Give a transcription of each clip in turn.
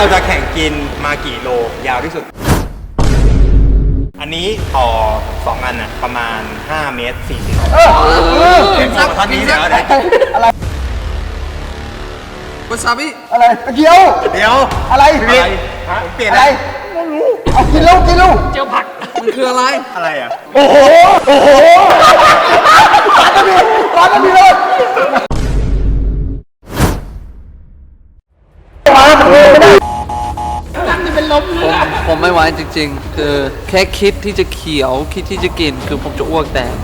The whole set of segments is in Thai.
เราจะแข่งกินมากี่โลยาวที่สุด อันนี้ต่อสองอันน่ะประมาณ 5 เมตร40เออเออเดี๋ยวท่อนนี้เดี๋ยวเดี๋ยวอะไรวาซาบิอะไรเกี๊ยว เดี๋ยวอะไรพี่วิทย์ผมเปลี่ยนอะไรได้เอากินลูกกินลูกมันคืออะไร อะไรอะ โอ้โห โอ้โหร้านจะมีร้านจะมีเลยม ผมผมไม่ไหวจริง ๆ คือแค่คิดที่จะเขียวคิดที่จะกิน คือผมจะอ้วกแตก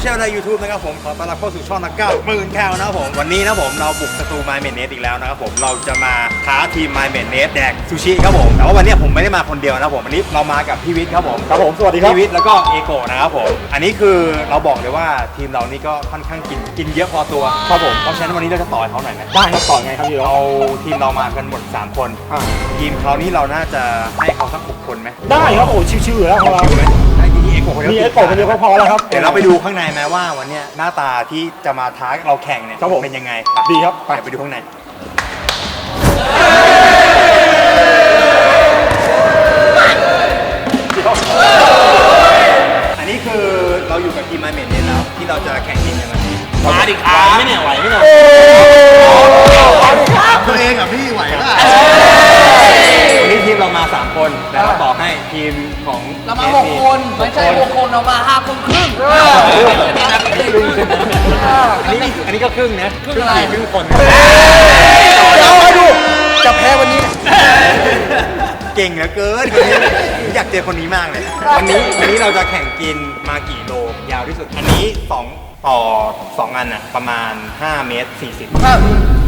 เชียลใน YouTube นะครับผมขอต้อนรับเข้าสู่ช่องนักก้าวหมื่นแคลนะครับผมวันนี้นะผมเราบุกสตู My m a n e t อีกแล้วนะครับผมเราจะมาท้าทีม My m a n e t แดกซูชิครับผมแต่ว่าวันนี้ผมไม่ได้มาคนเดียวนะครับผมวันนี้เรามากับพี่วิทย์ครับผมครับผมสวัสดีครับพี่วิทย์แล้วก็เอโกะนะครับผมอันนี้คือเราบอกเลยว่าทีมเรานี่ก็ค่อนข้างกินกินเยอะพอตัวครับผมเพราะฉะนั้นวันนี้เราจะต่อยเขาหน่อยไหมได้ครับต่อไงครับพี่เราเอาทีมเรามากันหมด 3 คนอ่า ทีมเขานี่เราน่าจะให้เขาสักหกคนไหมได้ครับโอ้ชิวๆอยู่แล้วของเราอยู่ไหมได้ที่เอ โกะคนเดียวมีไอ้โกะคนเดียวก็พอแล้วครับเดี๋ยวเราไปดูข้างในไหมว่าวันเนี้ยหน้าตาที่จะมาท้าเราแข่งเนี่ยครับผมเป็นยังไงดีครับไปไปไปดูข้างใน อันนี้คือเราอยู่กับทีมมาเมนเนี่ยแล้วที่เราจะแข่งกินในวันนี้มาดิครับไม่เนี่ยไหวไหมเนี่ย ตัวเองอะพี่ไหวป่ะวันนี้ ทีมเรามา 3 คนแล้วเราบอกให้ทีมของเรามาหกคนไม่ใช่หกคนเรามาห้าคนครึ่งอันนี้อันนี้ก็ครึ่งนะครึ่งอะไรครึ่งคนเอาให้ดูจะแพ้วันนี้เนี่ยเก่งเหลือเกินคนนี้อยากเจอคนนี้มากเลย วันนี้วันนี้เราจะแข่งกินมากี่โลยาวที่สุด อันนี้ 2 ต่อ 2 อันน่ะประมาณ 5 เมตร 40ถ้า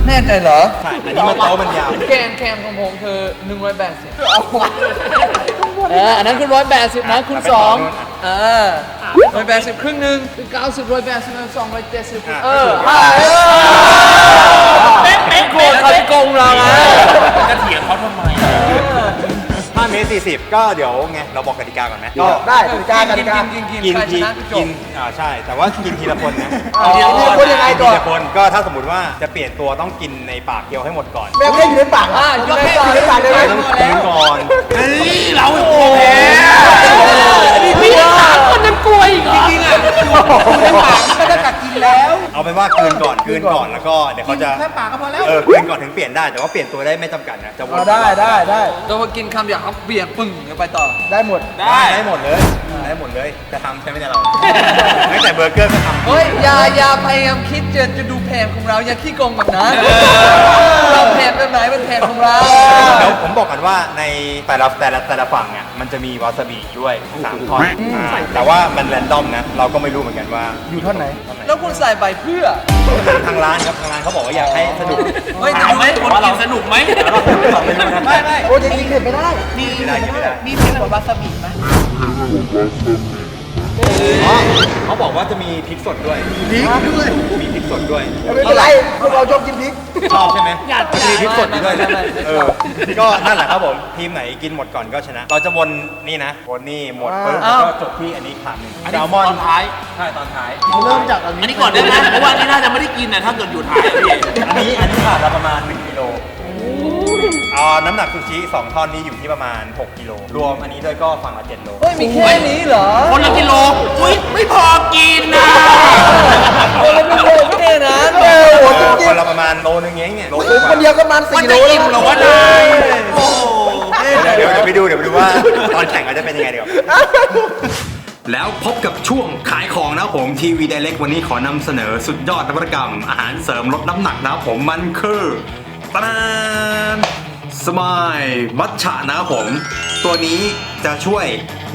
แน่ใจเหรอใช่อันนี้มันโต๊ะมันยาว แกนแคมของผมคือหนึ่งร้อยแปดสิบเอออันนั้นคือร้อยแปดสิบนะคุณสองเออร้อยแปดสิบครึ่งหนึ่งคือเก้าสิบร้อยแปดสิบสองร้อยเจ็ดสิบเออเป๊ะเป๊ะโกรธเขาที่โกงเรานะจะเถียงเขาทำไม 5เมตร40 ก็เดี๋ยวไงเราบอกกติกาก่อนไหมก็ได้กติกากติกากินกินกินใครชทีนะคือจกิบนอ่าใช่ แต่ว่ากินทีละคนนะเอาทีละคนยังไงก่ทีอนละคนก็ถ้าสมมติว่าจะเปลี่ยนตัวต้องกินในปากเดียวให้หมดก่อนแม่แค่อยู่ในปากอะอะอยู่ในแค่อยู่ในปากได้ไหมต้องกินก่อนเฮ้ยเราโอ้โห พี่สามคนนั้นกลัวอีกเหรอจริงๆอะไม่ได้กัดกินแล้วเอาเป็นว่าคืนก่อนคืนก่อนแล้วก็เดี๋ยวเขาจะ แค่ปากก็พอแล้ว เออคืนก่อนถึงเปลี่ยนได้แต่ว่าเปลี่ยนตัวได้ไม่จำกัดนะจะวนเอได้ได้ได้แต่พอกินคำเดียวครับเบี่ยงปึ้งไปต่อได้หมด ได้ได้หมดเลย ได้หมดเลยจะทำใช่ไหมเนี่ยเราตั้งแต่เบอร์เกอร์ก็ทำ เฮ้ยอย่าอย่าพยายามคิดจะจะดูแผนของเราอย่าขี้โกงแบบนั้นเราแผนแบบไหนเป็นแผนของเราแล้วผมบอกกันว่าในแต่ละแต่ละแต่ละฝั่งอะมันจะมีวาซาบิด้วยสามท่อนอ่าแต่ว่ามันแรนดอมนะ เราก็ไม่รู้เหมือนกันว่าอยู่ท่อนไหนท่อนไหนแล้วคุณใส่ใบเพื่อทางร้านครับทางร้านเขาบอกว่าอยากให้สนุกเฮ้ยแต่ถามไหมคนกินสนุกไหมแล้วเราเราไม่รู้นะไม่ไม่โอ้ยยังกินเผ็ดไม่ได้ไม่ได้ไม่ได้ มีเทปแบบวาซาบิไหม อ๋อเขาบอกว่าจะมีพริกสดด้วยพริกด้วยมีพริกสดด้วยไม่เป็นไรพวกเราชอบกินพริกชอบใช่ไหมมีพริกสดอยู่ด้วยนะเออก็นั่นแหละครับผมทีมไหนกินหมดก่อนก็ชนะ เราจะวนนี่นะวนนี่หมดปุ๊บแล้วก็จบที่อันนี้ขาดหนึ่งอันแซนี้ลมอนตอนท้ายใช่ตอนท้ายเริ่มจากอันอันนี้นี้ก่อนได้ไหมเพราะว่าอันนี้น่าจะไม่ได้กินนะถ้าเกิดอยู่ท้ายอะพี่อันนี้อันนี้ขาดเราประมาณ1กิโลเอาน้ำหนักซูชิ2ท่อนนี้อยู่ที่ประมาณ 6กิโลรวมอันนี้ด้วยก็ฝั่งละ7โล เฮ้ยมีแค่นี้เหรอคนละกิโล อุ้ยไม่พอกินนะคนละกิโลไม่แค่นั้นโอ้โหจคริงนละประมาณโลนึงเองเนี่ยโลๆผมคนเดียวก็มันมันสี่โลจะแล้วอิ่มเหรอวะนายโอ้โหเดี๋ยวเดี๋ยวไปดูเดี๋ยวไปดูว่าตอนแข่งเขาจะเป็นยังไงเดี๋ยวแล้วพบกับช่วงขายของนะครับผมทีวีไดเ c กวันนี้ขอนำเสนอสุดยอดนวัตกรรม อาหารเสริมลดน้ำหนักนะครับผมมันคือตะนาน สมายมัทฉะนะครับผม ตัวนี้จะช่วย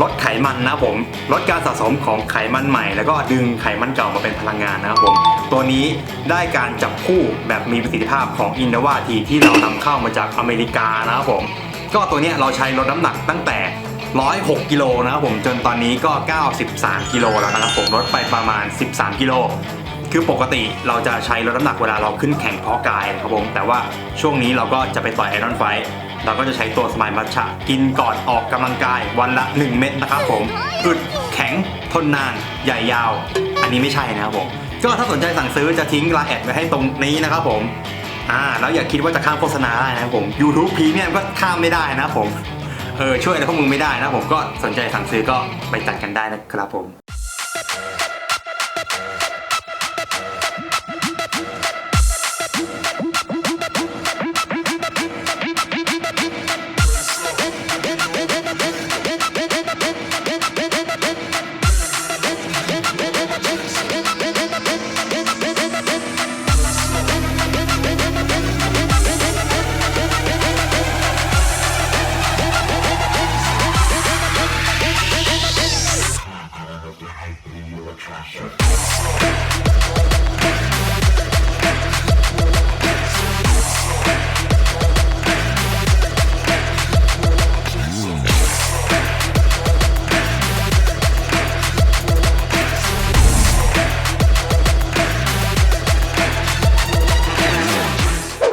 ลดไขมันนะครับผม ลดการสะสมของไขมันใหม่ แล้วก็ดึงไขมันเก่ามาเป็นพลังงานนะครับผม ตัวนี้ได้การจับคู่แบบมีประสิทธิภาพของอินดาวาทีที่เรานำเข้ามาจากอเมริกานะครับผม ก็ตัวนี้เราใช้ลดน้ำหนักตั้งแต่ 106 กิโลนะครับผมจนตอนนี้ก็ 93 กิโลแล้วนะครับผมลดไปประมาณ 13 กิโล คือปกติเราจะใช้ลดน้ำหนักเวลาเราขึ้นแข่งเพาะกายนะครับผม แต่ว่าช่วงนี้เราก็จะไปต่อยไอรอนไฟเราก็จะใช้ตัวสมายมัทฉะกินก่อนออกกำลังกายวันละ 1 เม็ดนะครับผมอึดแข็งทนนานใหญ่ยาว อันนี้ไม่ใช่นะครับผม ก็ถ้าสนใจสั่งซื้อจะทิ้งรายแอดไว้ให้ตรงนี้นะครับผมอ่าแล้วอย่าคิดว่าจะข้ามโฆษณาได้นะครับผม YouTube พรีเมียมก็ข้ามไม่ได้นะครับผมเออช่วยอะไรพวกมึงไม่ได้นะครับผมก็สนใจสั่งซื้อก็ไปจัดกันได้นะครับผม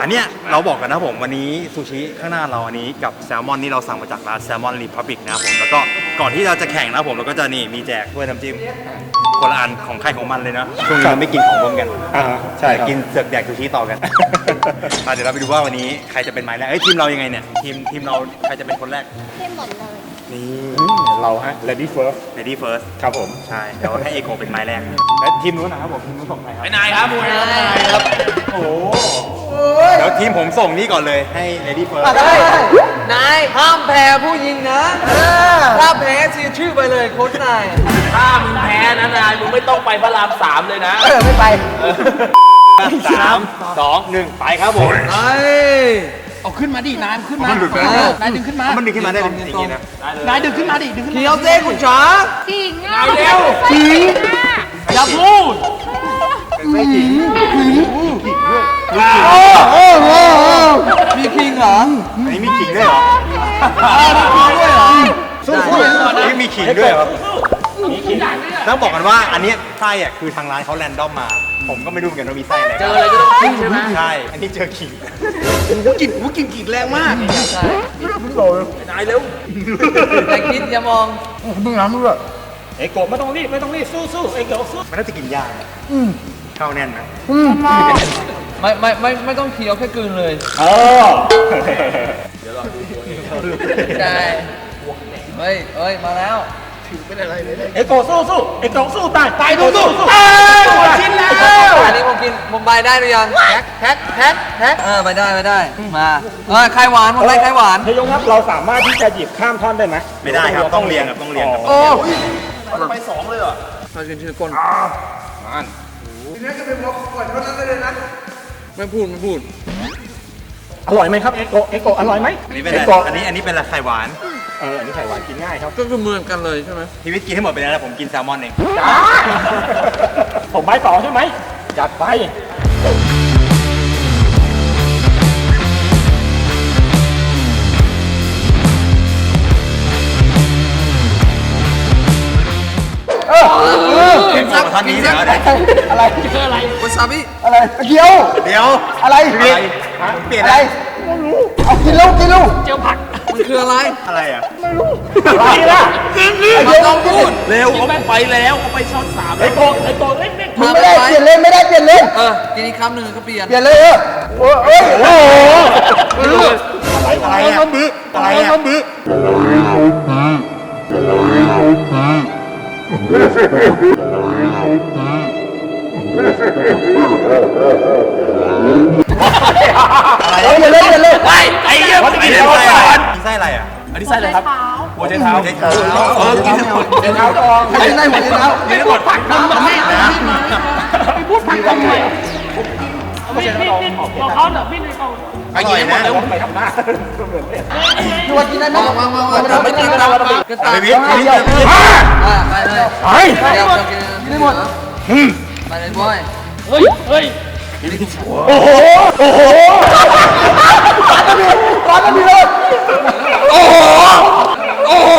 อันเนี้ยเราบอกกันนะผมวันนี้ซูชิข้างหน้าเราอันนี้กับแซลมอนนี่เราสั่งมาจากร้านแซลมอนรีพับบิกนะครับผมแล้วก็ก่อนที่เราจะแข่งนะครับผมเราก็จะนี่มีแจกถ้วยน้ำจิ้มคนละอันของใครของมันเลยนะช่วงนี้เราไม่กินของรวมกันอ่าใช่ครับ กินเสือกแดกซูชิต่อกัน อะเดี๋ยวเราไปดูว่าวันนี้ใครจะเป็นไม้แรกเอ้ยทีมเรายังไงเนี่ยทีมทีมเราใครจะเป็นคนแรก เข้มหมดเลย นี่เราฮะ ready first lady first ครับผม ใช่ เดี๋ยวให้เอโกเป็นไม้แรก แล้วทีมนู้นนะครับผม ทีมนู้นส่งใครครับ ไปนายครับมวยครับโอ้โหเดี๋ยวทีมผมส่งนี่ก่อนเลย ให้ lady first นาย ห้ามแพ้ผู้หญิงนะ ถ้าแพ้เสียชื่อไปเลยโค้ชนาย ถ้ามึงแพ้นะนาย มึงไม่ต้องไปพระรามสามเลยนะ เออ ไม่ไปสามสองหนึ่งไปครับผมไอ้ เอาขึ้นมาดินายขึ้นมามันหลุดไปเออนายดึงขึ้นมามันดึงขึ้นมาได้เป็นอย่างนี้นะนายดึงขึ้นมาดิดึงขึ้นมาเขียวเต้คุณช้าขิงอะเอาเร็วขิงอย่าพูดมีคิงเหรออันนี้มีขิงด้วยเหรอด้วยเหรอสู้อันนี้มีขิงด้วยเหรอ ต้องบอกกันว่าอันเนี้ยไส้อะคือทางร้านเขาแรนดอมมา ผมก็ไม่รู้เหมือนกันว่ามีไส้อะไรเจออะไรก็ต้องพูดใช่ไหมใช่ อันนี้เจอขิงๆกินหูกินกรีดแรงมากใช่นายเร็วแต่คิดอย่ามองมึงน้ำมึงด้วยไอ้โกบไม่ต้องรีบไม่ต้องรีบสู้สู้ไอ้โกบสู้มันน่าจะกินยากนะเข้าแน่นนะไม่ไม่ไม่ไม่ต้องเคี้ยวแค่กลืนเลยเออใช่เฮ้ยเฮ้ยมาแล้ว ไอ้โกบสู้สู้ไอ้โกบสู้ตายตายสู้สู้สู้หมดชิ้นแล้ว อันนี้ผมกินผมใบได้หรือยังแท็กแท็กแท็กแท็กเออใบได้ใบได้มาเออไข่หวานผมได้ไข่หวานนายยงครับเราสามารถที่จะหยิบข้ามท่อนได้ไหมไม่ได้ครับต้องเรียงครับต้องเรียงครับโอ้ไปสองเลยเหรอเรากินทีละคนไม่พูดไม่พูดอร่อยไหมครับเอ็กโกเอ็กโกอร่อยไหมอันนี้เป็นเอ็อะกไรโกอันนี้อันนี้เป็นอะไรไข่หวานเอออันนี้ไข่หวานกินง่ายครับก็คือเหมือนกันเลยใช่ไหมพีวิทย์กินให้หมดไปแล้วนะผมกินแซลมอนเองผมใบต่อใช่ไหมจัดไปเห็นสองท่านนี้เดี๋ยวเดี๋ยวอะไรวาซาบิอะไรเกี๊ยวเดี๋ยวอะไรพีวิทย์เปลี่ยนอะอะไรไรไม่รู้เอากินแล้วกินแล้วมันคืออะไรอะไรอะ อะไรล่ะมันต้องพูดเร็วเขาไปแล้วเขาไปช็อตสามไอ้โกไอ้โกบเล็กเล็กมึงไม่ได้เปลี่ยนเล่นไม่ได้เปลี่ยนเล่นเออกินอีกคำหนึ่งก็เปลี่ยนเปลี่ยนเลยเออโอ้เอ้ยโอ้โหอะไรอะอะไรอะอะไรเปลี่ยนเล่นเปลี่ยนเล่นไอ้ไอ้เหี้ยอัมันนกินี้นไส้หัวอะไรก่อนไส้อะไรอะ อันนี้ไส้อะไรครับหัวใจเท้าไส้เท้าเออกินให้หมดเท้าทองใครจะได้หัวเท้ามีทั้งหมดผักน้ำมันไม่นะอร่อยนะไปทำหน้าตัวกินได้ไหมวางวางวางวางวางไม่กินเรากระต่ายพีวิทย์พีวิทย์อ่าไปเลยไอ้เดี๋ยวเรากินได้หมดไปเลยบอยโอ้โหโอ้โหร้านจะมีร้านจะมีเลย โอ้โหโอ้โห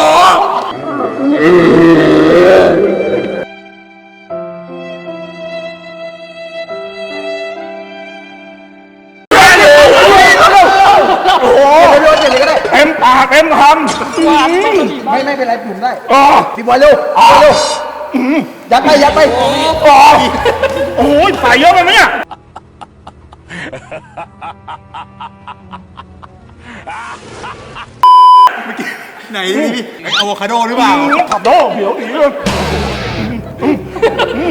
โอ้โหเดี๋ยวเดี๋ยวเดี๋ยวก็ได้เต็มคไม่ไม่เป็นไรผมได้ำอ๋อพี่บอยเร็วพี่บอยเร็วยัดไปยัดไปอ๋อโอ้ยใส่เยอะไปไหมเนี่ย ไหนนี่ไออะโวคาโดหรือเปล่าขับโดเดี๋ยวผีเลย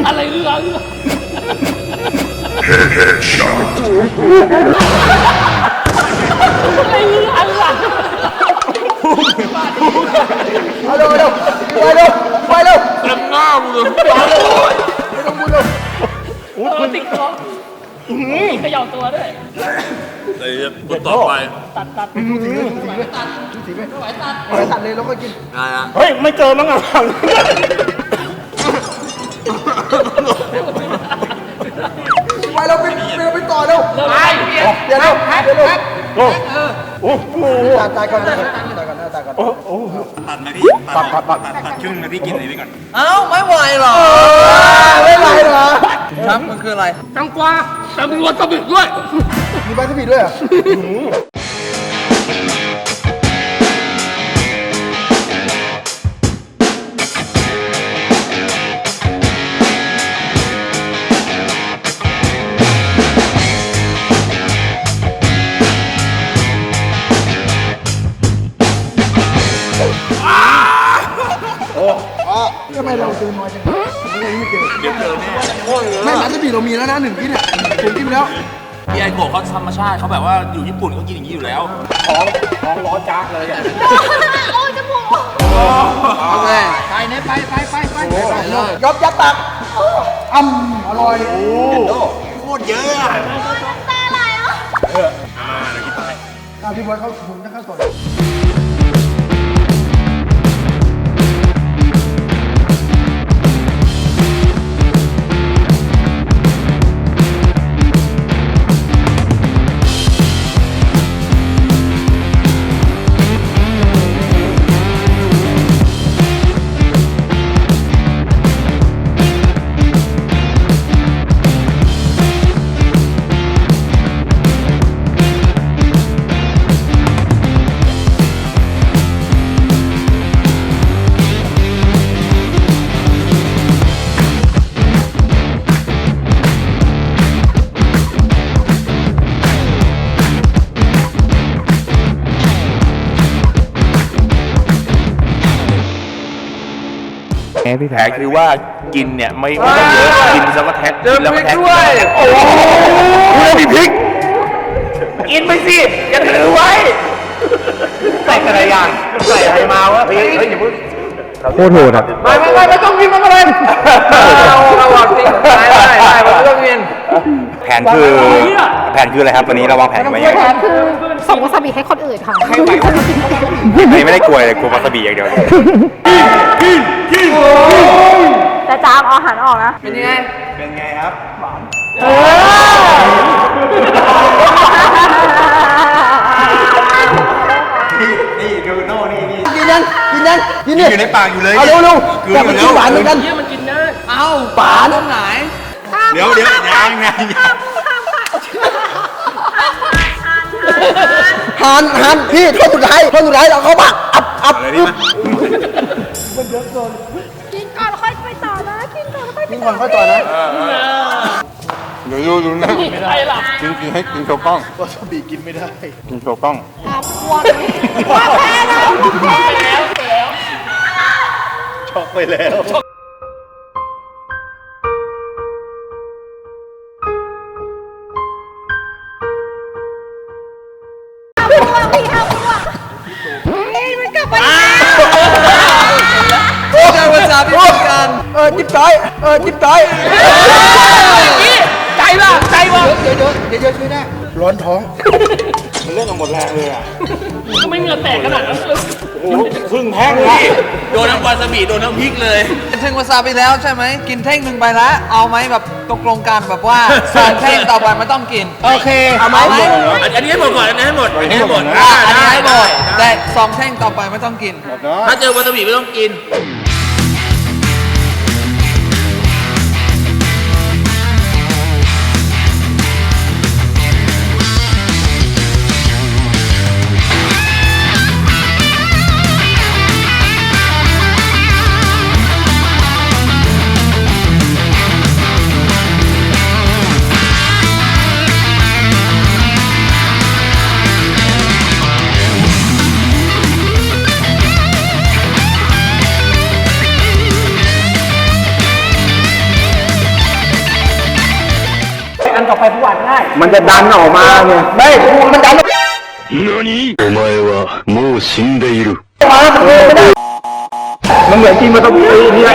อะไรเรื่องเอาเร็วเอาเร็วพี่อยเร็วพี่บอยเร็วเต็มหน้ามึงเลยไม่ต้องพูดเร็วตัวติ๊กตัว มีเขย่าตัวด้วยต่อไปตัดตัดไปตัดเลยแล้วก็กินเฮ้ยไม่เจอมั้งอะพี่บอยเราไปเราไปต่อเร็วเริ่มไปเดี๋ยวเร็วเดี๋ยวเร็วโอ้โอ้โหตายตายก่อนตายก่อนตายก่อนตายก่อนตัดไหมพี่ตัดตัดตัดตัดครึ่งนะพี่กินอะไรไปก่อนเอ้าไม่ไหวหรอไม่ไหวเหรอ ครับมันคืออะไรตังกวาตำรวจตำรวจด้วย มีใบสปีดด้วยเหรอทำไมเราตื่นน้อยจัง แม่ร้านสปีดเรามีแล้วนะหนึ่งที่เนี่ยผมกินไปแล้วพี่ไอโกะเขาธรรมชาติเขาแบบว่าอยู่ญี่ปุ่นเขากินอย่างนี้อยู่แล้วโอ้จมูกโอเคไปเนี่ยไปไปไปไปไปเลยยอบยัดตักอ่ำอร่อยโอ้โคตรเยอะอะตาไหลอะอะพี่บอยเขาผมจะเข้าก่อน แผลคือว่ากินเนี่ยไม่ไม่ต้องเยอะกินแล้วก็แท็กกินแล้วก็แท็กด้วยโอ้โหมีพริก กินไปสิอย่าถือไว้ ใส่อะไรอย่างใส่อะไรมาวะเฮ้ยเฮ้ยอย่าพู ดไม่ไม่ไม่ไม่ต้องกินมันเลยเอาระวังสิได้ได้ได้ไม่ต้องกินแผนคือแผนคืออะไรครับวันนี้เราวางแผนไว้ยังไงคือส่งวาซาบิให้คนอื่นค่ะไม่ไม่ได้กลัวเลยกลัววาซาบิอย่างเดียวเลยแต่จามเอาอาหารออกนะเป็นยังไงเป็นไงครับนี่ นเนี่ยอยู่ในปากอยู่เลยเอาเร็วเร็วกลืแต่นอมันยู่กิแล้วนหวานเหมือนกันเอ้าปลาตรงไหนเดี๋ยวเดี๋ยวยังไงหันหันพี่ท่อนสุดท้ายท่อนสุดท้ายเราเข้าปากอับอับอะไรอึ๊นี่บมากินก่อนค่อยไปต่อนะ กินก่อนค่อยไปกินก่อนค่อยต่อนะเดี๋ยวดูดูนะใครล่ะกินกินให้กินโชว์กล้องวาซาบิกินไม่ได้ กินโชว์กล้องว่าแพ้แล้วแพ้แล้ว ช็อกไปแล้ว พี่ทำพี่นี่มันกลับมาเจอภาษาพิมพ์กันเออจิ๊บจ้อยเออจิ๊บจ้อยใจป่ะใจป่ะเดี๋ยวเดี๋ยวเดี๋ยวเดี๋ยวช่วยแน่ร้อนท้องทำไมเหงื่อแตกขนาดนั้น ครึ่งแห้งเลยโดนทั้งวาซาบิโดนทั้งพริกเลยถึงวาซาบิแล้วใช่ไหมกินเท่งหนึ่งไปแล้วเอาไหมแบบตกลงกันแบบว่าสองเท่งต่อไปไม่ต้องกินโอเคเอาไหมอันนี้ให้หมดก่อนอันนี้ให้หมดอันนี้ให้หมดอะอันนี้ให้หมดแต่สองเท่งต่อไปไม่ต้องกินถ้าเจอวาซาบิไม่ต้องกิน กลับไปผู้หวานง่าย มันจะดันออกมาเนี่ยไม่มันดันออก 何お前はもう死んでいる。 มามันเหมือนกินมาต้องปีนี่ไอ้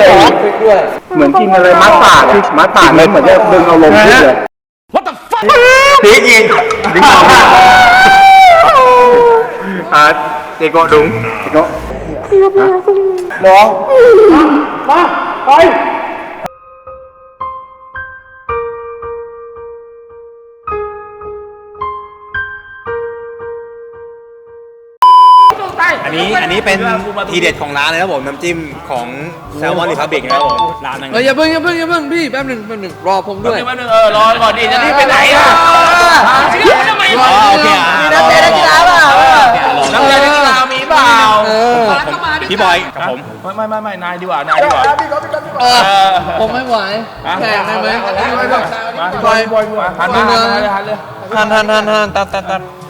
เหมือนกินอะไรมัดปากที่มัดปากเลยเหมือนจะดึงเอาลมขึ้นเลย พีกอีกดึงออกมา อ่าเจโกดุงเจโก น้อง มาไป อันนี้อันนี้เป็นทีเด็ดของร้านเลยครับผมน้ำจิ้มของแซลมอนริพับบิกนะครับผมร้านนั้นเฮ้ยอย่าเพิ่งอย่าเพิ่งอย่าเพิ่งพี่แป๊บหนึ่งแป๊บหนึ่งรอผมด้วยเออรอก่อนดิจะรีบไปไหนอะทำไมอ๋อโอเคอะมีน้ำเจนักกีฬาเปล่าน้ำยานักกีฬามีเปล่าเออพี่บอยกับผมไม่ไม่ไม่ไม่นายดีกว่านายดีกว่าเออผมไม่ไหวแข่งได้ไหมมาบอยบอยบอยหันมาหันเลยหันเลยหันหันหันหันตัดตัดตัดผม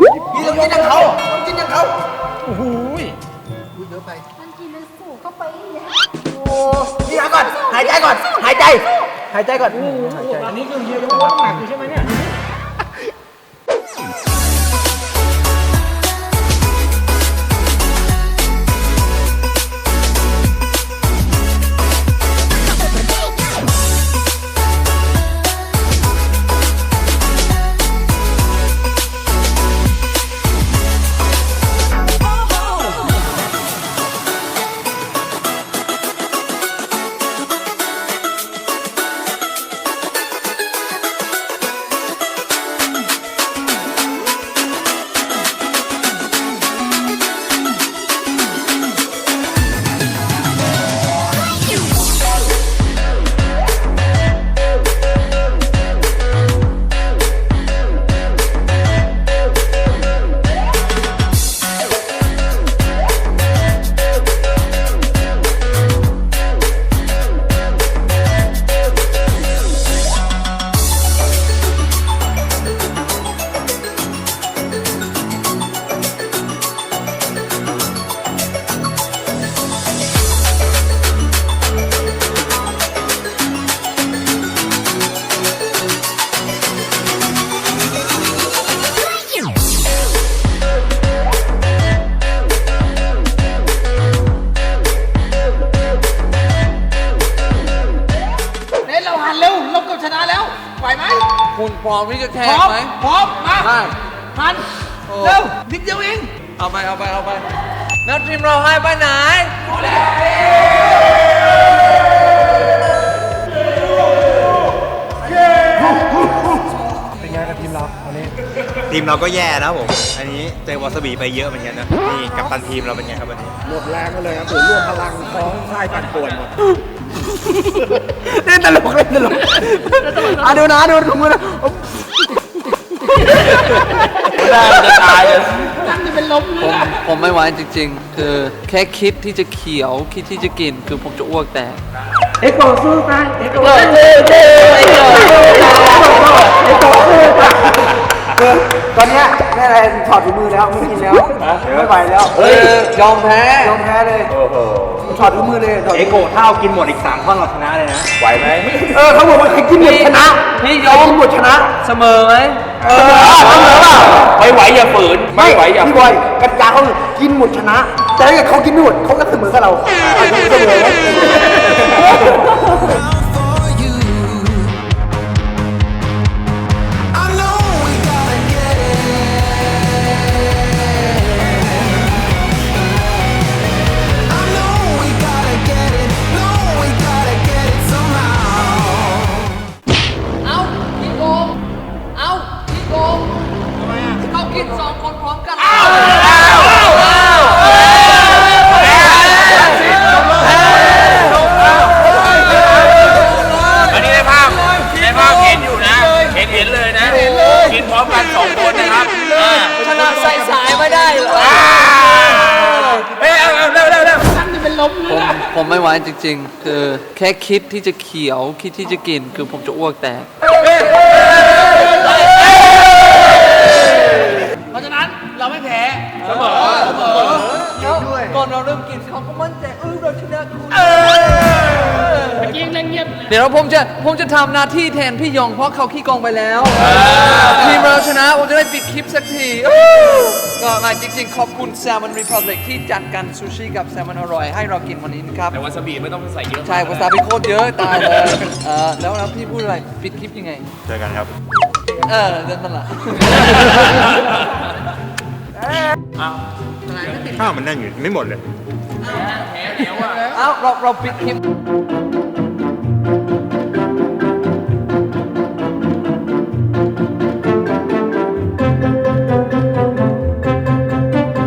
ต้องกินอย่างเขาต้องกินอย่างเขามันกินมันสูเข้าไปอีกพี่หายก่อน หายใจก่อน หายใจ หายใจก่อน อันนี้คือเฮียยังว่าหนักอยู่ใช่ไหมเนี่ย ทีมเราก็แย่นะครับผม อันนี้เจอวาซาบิไปเยอะเหมือนกันนะ นี่กัปตันทีมเราเป็นไงครับวันนี้ หมดแรงกันเลยครับถือรวมพลังท้องค่ายปั่นป่วนหมดเล่นตลกเล่นตลกอะดูนะดูถุงมือนะได้จะตายเลยผมผมไม่ไหวจริง ๆ คือแค่คิดที่จะเขียวคิดที่จะกินคือผมจะอ้วกแตกเอ็กโกสู้ตายเอ็กโกตอ นเนี้ยแม่อะไรถอดถุงมือแล้วไม่กินแล้วไม่ไหวแล้วเฮ้ยยอมแพ้ยอมแพ้เลยถอดถุงมือเลยถอดเอโกะถ้าเอากินหมดอีก3ท่อนเราชนะเลยนะไหวไหมเออเขาบอกว่าใครกินหมดชนะพี่ยใครอมกินหมดชนะเสมอไหมเออเสมอเปล่าไม่ไหวอย่าฝืนไม่ไหวอย่าพี่ฝืบอยนกติกาเขาคือกินหมดชนะ แต่ถ้าเกิดเขากินไม่หมดเขาก็เสมอกับเราอะเขาเสมอไหม สองคนพร้อมกันอันนี้ในภาพในภาพเห็นอยู่นะ เห็นเห็นเลยนะ เห็นพร้อมกันสองคนนะครับขนาดใส่สายไม่ได้หรอเฮ้ยเอาเอาเร็วเร็วเร็วผมผมไม่ไหวจริง ๆ คือแค่คิดที่จะเขียวคิดที่จะกิน คือผมจะอ้วกแตก มอเสมอแล้วก่อนเราเริ่มกินเขาก็มั่นใจเออเราชนะคุณเมื่อกี้ยังเงียบเดี๋ยวผมจะผมจะทำหน้าที่แทนพี่ยองเพราะเขาขี้โกงไปแล้วทีมเราชนะผมจะได้ปิดคลิปสักทีก็มาจริงๆ ขอบคุณ Salmon Republic ที่จัดการซูชิกับแซลมอนอร่อยให้เรากินวันนี้นะครับ แต่วาซาบิไม่ต้องใส่เยอะใช่วาซาบิโคตรเยอะตายเลยเออแล้วแล้วพี่พูดอะไรปิดคลิปยังไง เจอกันครับ เออเดินตลาด ข้าวมันแน่นอยู่ไม่หมดเลยเอ้าเราเราปิดคลิป